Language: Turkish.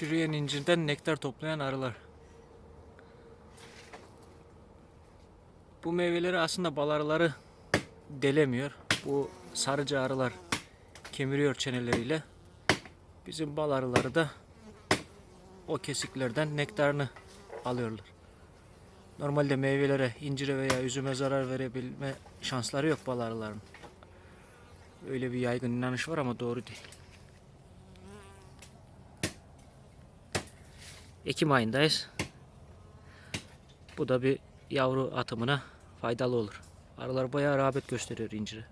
Çürüyen incirden nektar toplayan arılar. Bu meyveleri aslında bal arıları delemiyor. Bu sarıcı arılar kemiriyor çeneleriyle. Bizim bal arıları da o kesiklerden nektarını alıyorlar. Normalde meyvelere, incire veya üzüme zarar verebilme şansları yok bal arılarının. Öyle bir yaygın inanış var ama doğru değil. Ekim ayındayız. Bu da bir yavru atımına faydalı olur. Arılar bayağı rağbet gösteriyor incire.